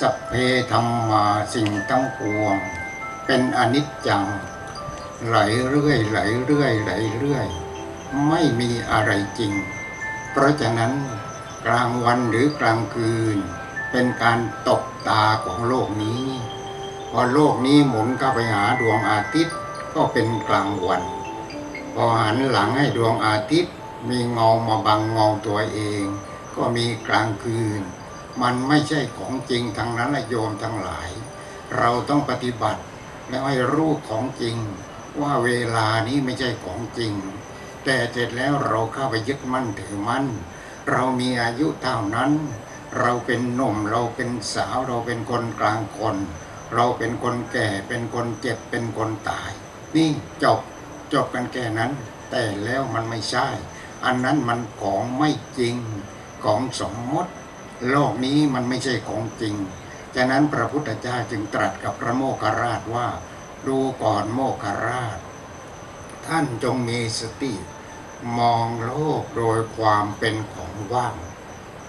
สัพเพธรรมาสิ่งทั้งปวง เป็นอนิจจัง ไหลเรื่อยไหลเรื่อยไหลเรื่อย ไม่มีอะไรจริง เพราะฉะนั้นกลางวันหรือกลางคืน เป็นการตกตาของโลกนี้พอโลกนี้หมุนเข้าไปหาดวงอาทิตย์ก็เป็นกลางวัน พอหันหลังให้ดวงอาทิตย์ มีเงามาบังเงาตัวเอง ก็มีกลางคืน มันไม่ใช่ของจริงทั้งนั้นละโยมทั้งหลาย เราต้องปฏิบัติแล้วให้รู้ของจริง ว่าเวลานี้ไม่ใช่ของจริง แต่เสร็จแล้วเราเข้าไปยึดมั่นถือมั่น เรามีอายุเท่านั้น เราเป็นหนุ่มเราเป็นสาวเราเป็นคนกลางคน เราเป็นคนแก่เป็นคนเจ็บเป็นคนตาย นี่จบจบกันแค่นั้น แต่แล้วมันไม่ใช่ อันนั้นมันของไม่จริงของสมมติ โลกนี้มันไม่ใช่ของจริง ฉะนั้นพระพุทธเจ้าจึงตรัสกับพระโมคคัลราชว่า ดูก่อนโมคคัลราช ท่านจงมีสติ มองโลกโดยความเป็นของว่าง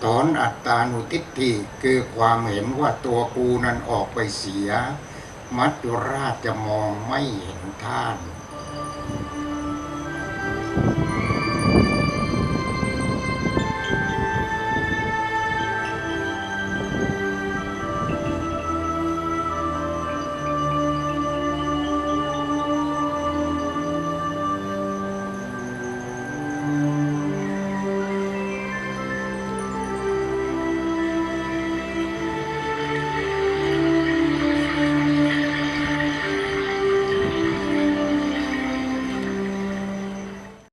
ถอนอัตตานุทิฏฐิคือความเห็นว่าตัวกูนั้นออกไปเสีย มัจจุราชจะมองไม่เห็นท่าน